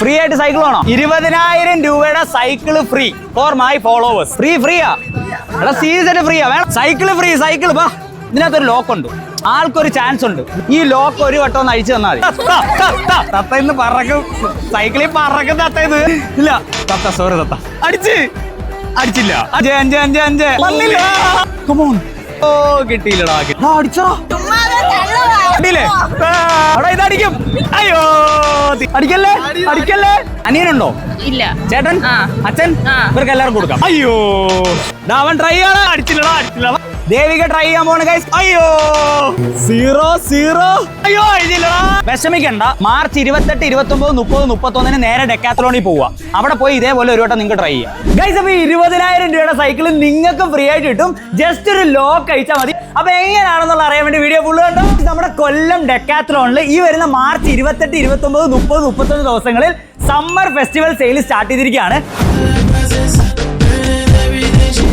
Free ആയിട്ട് cycle വേണോ? ഇരുപതിനായിരം രൂപയുടെ cycle free for my followers free ഫ്രീയാ എടാ സീരിയസ് ആയിട്ട് ഫ്രീയാ വേണം. സൈക്കിൾ ഫ്രീ സൈക്കിൾ വാ ഇതിനകത്തൊരു ലോക്ക് ഉണ്ട്. ആൾക്കൊരു ചാൻസ് ഉണ്ട്. ഈ ലോക്ക് ഒരു വട്ടം ഒന്ന് അഴിച്ചു തന്നാൽ മതി. തത്ത ഇന്ന് പറക്കും. സൈക്കിളിൽ പറക്കും തത്ത ഇത് ഇല്ല. തത്ത സോറി തത്ത. അടിച്ച്. അടിച്ചില്ല. അഞ്ച് അഞ്ച് അഞ്ച് അഞ്ച്. കമോൺ ഓ കിട്ടിയില്ലടാ ആ, അടിച്ചോ. അടിയില്ലേ? ആ, അവിടെ ഇതടിക്കും അയ്യോ അടിക്കല്ലേ? അടിക്കല്ലേ? അനിയനുണ്ടോ? ഇല്ല. ചേട്ടൻ. അച്ഛൻ. ഇവർക്ക് എല്ലാവർക്കും കൊടുക്കാം. അയ്യോ. അവൻ ട്രൈ ആണ്. അടിച്ചില്ലടാ അടിച്ചില്ല ദേവിക ട്രൈ ചെയ്യാൻ പോണ ഗൈസ് അയ്യോ! Zero zero. അയ്യോ എഴുതില്ലടാ വിഷമിക്കണ്ട. മാർച്ച് ഇരുപത്തെട്ട് ഇരുപത്തി ഒമ്പത് മുപ്പത് മുപ്പത്തൊന്നിന് നേരെ ഡെക്കാത്തലോണിൽ പോവുക അവിടെ പോയി ഇതേപോലെ ഒരു വട്ടം നിങ്ങൾക്ക് ട്രൈ ചെയ്യാം. ഗൈസ് അപ്പൊ ഇരുപതിനായിരം രൂപയുടെ സൈക്കിൾ നിങ്ങൾക്ക് ഫ്രീ ആയിട്ട് കിട്ടും. ജസ്റ്റ് ഒരു ലോക്ക് അയച്ചാൽ മതി. അപ്പൊ എങ്ങനെയാണെന്നുള്ള അറിയാൻ വേണ്ടി വീഡിയോ ഫുള്ള് കണ്ടോ? നമ്മുടെ കൊല്ലം ഡെക്കാത്തലോണിൽ ഈ വരുന്ന മാർച്ച് ഇരുപത്തെട്ട് ഇരുപത്തി ഒമ്പത് മുപ്പത് മുപ്പത്തൊന്ന് ദിവസങ്ങളിൽ സമ്മർ ഫെസ്റ്റിവൽ സെയിൽ സ്റ്റാർട്ട് ചെയ്തിരിക്കുകയാണ്.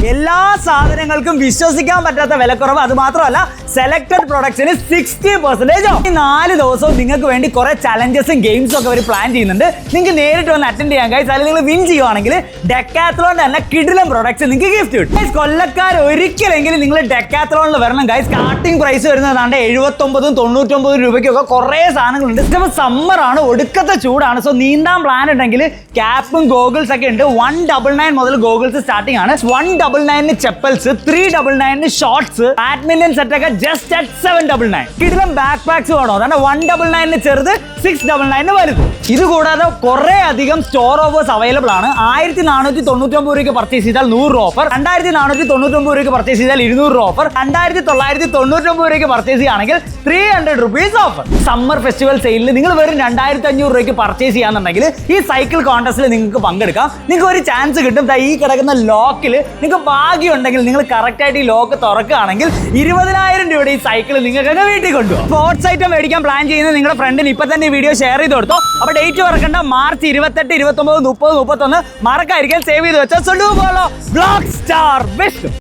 എല്ലാ സാധനങ്ങൾക്കും വിശ്വസിക്കാൻ പറ്റാത്ത വിലക്കുറവ്. അത് മാത്രമല്ല സെലക്ടഡ് പ്രൊഡക്ട്സിന് സിക്സ്റ്റി പെർസെന്റേജ് ഈ നാല് ദിവസവും നിങ്ങൾക്ക് വേണ്ടി കുറെ ചലഞ്ചസും ഗെയിംസും ഒക്കെ അവർ പ്ലാൻ ചെയ്യുന്നുണ്ട്. നിങ്ങൾക്ക് നേരിട്ട് വന്ന് അറ്റൻഡ് ചെയ്യാൻ കഴിയും അല്ലെങ്കിൽ നിങ്ങൾ വിൻ ചെയ്യുവാണെങ്കിൽ ഡെക്കാത്ലോൺ തന്നെ കിടിലം പ്രൊഡക്ട്സ് നിങ്ങൾക്ക് ഗിഫ്റ്റ് കിട്ടും. കൊല്ലക്കാർ ഒരിക്കലെങ്കിലും നിങ്ങൾ ഡെക്കാത്ലോണിൽ വരണം ഗൈസ് സ്റ്റാർട്ടിംഗ് പ്രൈസ് വരുന്നതാണ്ട് എഴുപത്തൊമ്പതും തൊണ്ണൂറ്റൊമ്പതും രൂപയ്ക്കൊക്കെ കുറേ സാധനങ്ങളുണ്ട്. ഇതിപ്പോൾ സമ്മർ ആണ് ഒടുക്കത്തെ ചൂടാണ്. സോ നീന്താൻ പ്ലാൻ ഉണ്ടെങ്കിൽ ക്യാപ്പും ഗോഗിൾസ് ഒക്കെ ഉണ്ട്. വൺ ഡബിൾ നയൻ മുതൽ ഗോഗിൾസ് സ്റ്റാർട്ടിംഗ് ആണ്. വൺ ഡബിൾ നയനിന് ചെപ്പൽസ് ത്രീ ഡബിൾ നയനിന് ഷോർട്സ് ബാഡ്മിന്റൺ സെറ്റ് ഒക്കെ just at seven double nine കിടിലം ബാക്ക് പാക്സ് വേണോ അതാണ് വൺ ഡബിൾ നയനിന് ചെറുത് സിക്സ് ഡബിൾ നയനിന് വലുത്. ഇത് കൂടാതെ കുറെ അധികം സ്റ്റോർ ഓഫേഴ്സ് അവൈലബിൾ ആണ്. ആയിരത്തി നാനൂറ്റി തൊണ്ണൂറ്റി ഒമ്പത് രൂപയ്ക്ക് പർച്ചേസ് ചെയ്താൽ നൂറ് ഓഫർ രണ്ടായിരത്തി നാനൂറ്റി തൊണ്ണൂറ്റി ഒമ്പത് രൂപയ്ക്ക് പർച്ചേസ് ചെയ്താൽ ഇരുന്നൂറ് ഓഫർ രണ്ടായിരത്തി തൊള്ളായിരത്തി തൊണ്ണൂറ്റി ഒമ്പത് രൂപയ്ക്ക് പർച്ചേസ് ചെയ്യുകയാണെങ്കിൽ three hundred rupees offer summer festival സെയിലിൽ നിങ്ങൾ വെറും രണ്ടായിരത്തി അഞ്ഞൂറ് രൂപയ്ക്ക് പർച്ചേസ് ചെയ്യാന്നുണ്ടെങ്കിൽ ഈ സൈക്കിൾ കോൺടെസ്റ്റിൽ നിങ്ങൾക്ക് പങ്കെടുക്കാം. നിങ്ങൾക്ക് ഒരു ചാൻസ് കിട്ടും. ഈ കിടക്കുന്ന ലോക്കിൽ നിങ്ങൾക്ക് ഭാഗ്യം ഉണ്ടെങ്കിൽ നിങ്ങൾ കറക്റ്റായിട്ട് ഈ ലോക്ക് തുറക്കുകയാണെങ്കിൽ ഇരുപതിനായിരം രൂപയുടെ ഈ സൈക്കിൾ നിങ്ങൾക്ക് വീട്ടിൽ കൊണ്ടുപോകും സ്പോർട്സ് ഐറ്റം മേടിക്കാൻ പ്ലാൻ ചെയ്യുന്ന നിങ്ങളുടെ ഫ്രണ്ടിന് ഇപ്പൊ തന്നെ ഈ വീഡിയോ ഷെയർ ചെയ്ത് കൊടുത്തോ. അപ്പോൾ ഡേറ്റ് മറക്കണ്ട മാർച്ച് ഇരുപത്തെട്ട് ഇരുപത്തൊമ്പത് മുപ്പത് മുപ്പത്തൊന്ന് മറക്കായിരിക്കാൻ സേവ് ചെയ്ത് വെച്ചാൽ ബ്ലോക്ക് സ്റ്റാർ ബെസ്റ്റ്